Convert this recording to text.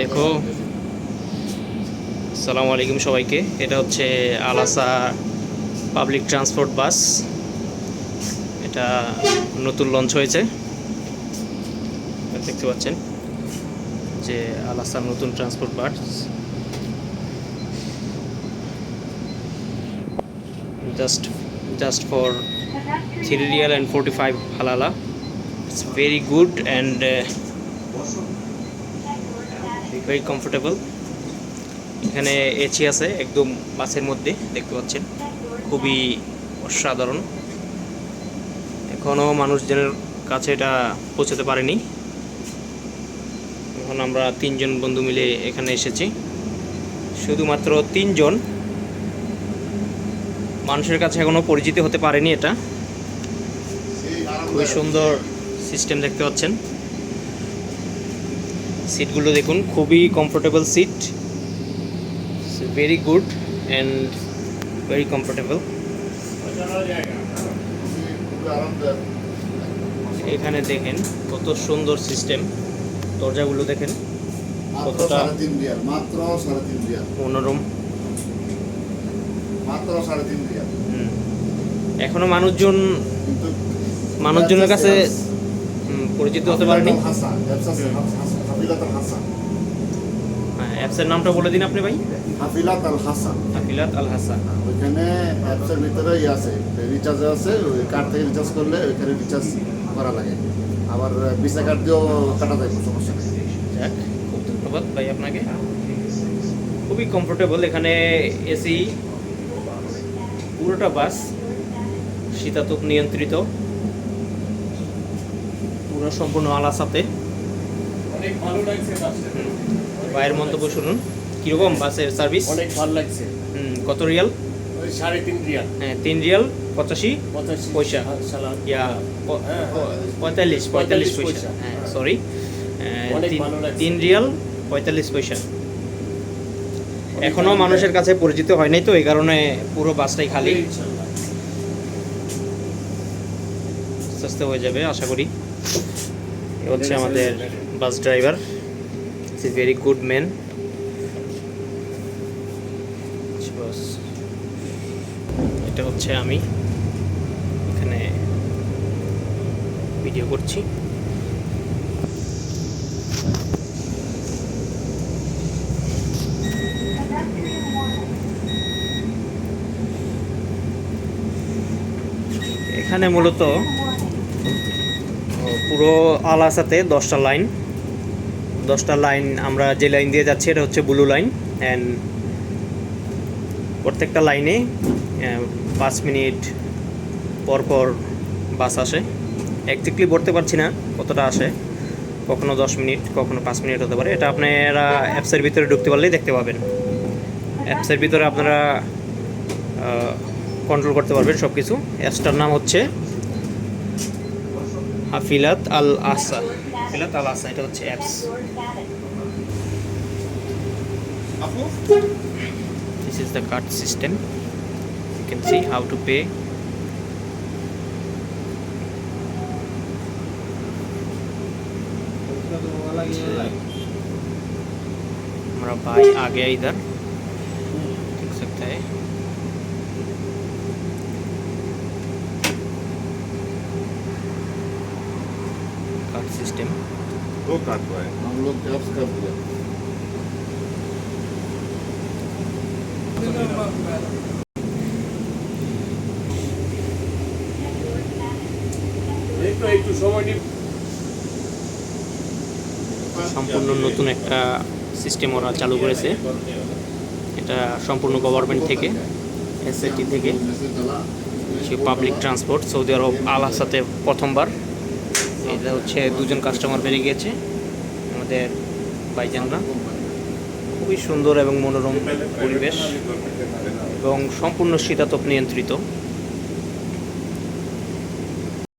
দেখো। আসসালামু আলাইকুম সবাইকে। এটা হচ্ছে আলাসা পাবলিক ট্রান্সপোর্ট বাস। এটা নতুন লঞ্চ হয়েছে। দেখতে পাচ্ছেন যে আলাসার নতুন transport bus. Just just for three riyal and forty five halala. It's very good and very comfortable এখানে এসি আছে, একদম বাসের মধ্যে, দেখতে পাচ্ছেন। খুবই অসাধারণ। এখনও মানুষজনের কাছে এটা পৌঁছাতে পারেনি। এখন আমরা তিনজন বন্ধু মিলে এখানে এসেছি। শুধুমাত্র তিনজন। মানুষের কাছে এখনও পরিচিত হতে পারেনি এটা। খুবই সুন্দর সিস্টেম দেখতে পাচ্ছেন। সিটগুলো দেখুন, খুবই comfortable seat very good and very comfortable এখানে দেখেন কত সুন্দর সিস্টেম দরজাগুলো দেখেন, কতটা? মনোরম। এখনও মানুষজন, মানুষজনের কাছে পরিচিত হতে পারেনি। হাফিলাত আল হাসান। হ্যাঁ অ্যাপসের নামটা বলে দিন আপনি ভাই। হাফিলাত আল হাসান। আকিলাত আল হাসান। ওইখানে অ্যাপসের ভিতরে ইয়ে আছে রিচার্জ আছে ওই কার্ড থেকে রিচার্জ করলে ওইখানে রিচার্জ করা লাগে। আবার ভিসা কার্ড দিয়েও কাটা যায় সমস্যা নেই। যাক খুব ধন্যবাদ ভাই আপনাকে। খুবই কমফোর্টেবল এখানে এসি পুরোটা বাস শীতাতপ নিয়ন্ত্রিত। পুরো সম্পূর্ণ আলাসাতে। অনেক ভালো লাগছে ভাইয়ের মন্তব্য শুনুন। কীরকম বাসের সার্ভিস? অনেক ভালো লাগছে। হুম, কত রিয়াল? সাড়ে তিন রিয়াল। হ্যাঁ তিন রিয়াল পঁচাশি পয়সা। ইয়া হ্যাঁ। পঁয়তাল্লিশ পঁয়তাল্লিশ পয়সা। হ্যাঁ সরি ভালো লাগছে। তিন রিয়াল পঁয়তাল্লিশ পয়সা। এখনও মানুষের কাছে পরিচিত হয় নাই তো এই কারণে পুরো বাসটাই খালি। আস্তে হয়ে যাবে আশা করি। হচ্ছে আমাদের bus driver. It's a very good man এটা হচ্ছে আমি। এখানে ভিডিও করছি। এখানে মূলত পুরো আলাসাতে দশটা লাইন। দশটা লাইন আমরা যে লাইন দিয়ে যাচ্ছি, এটা হচ্ছে ব্লু লাইন। অ্যান্ড প্রত্যেকটা লাইনে পাঁচ মিনিট পর পর বাস আসে। একজাক্টলি বলতে পারছি না কতটা আসে, কখনো দশ মিনিট, কখনো পাঁচ মিনিট হতে পারে। এটা আপনারা অ্যাপসের ভিতরে ঢুকতে পারলেই দেখতে পাবেন। অ্যাপসের ভিতরে আপনারা কন্ট্রোল করতে পারবেন সব কিছু অ্যাপসটার নাম হচ্ছে হাফিলাত আল আসা হাফিলাত আল আসা এটা হচ্ছে apps this is the card system you can see how to pay हमारा भाई आ गया इधर देख सकते हैं कार्ड सिस्टम वो काट पाए हम लोग एप्स कर दिया এই তো একটু সময় নিব সম্পূর্ণ নতুন একটা সিস্টেম ওরা চালু করেছে এটা সম্পূর্ণ গভর্নমেন্ট থেকে এসএটি থেকে সে public transport Saudi Arab Al হাসাতে প্রথমবার এটা হচ্ছে দুজন কাস্টমার বেড়ে গিয়েছে, আমাদের বাইজানরা। খুবই সুন্দর এবং মনোরম পরিবেশ এবং সম্পূর্ণ শীতাতপ নিয়ন্ত্রিত।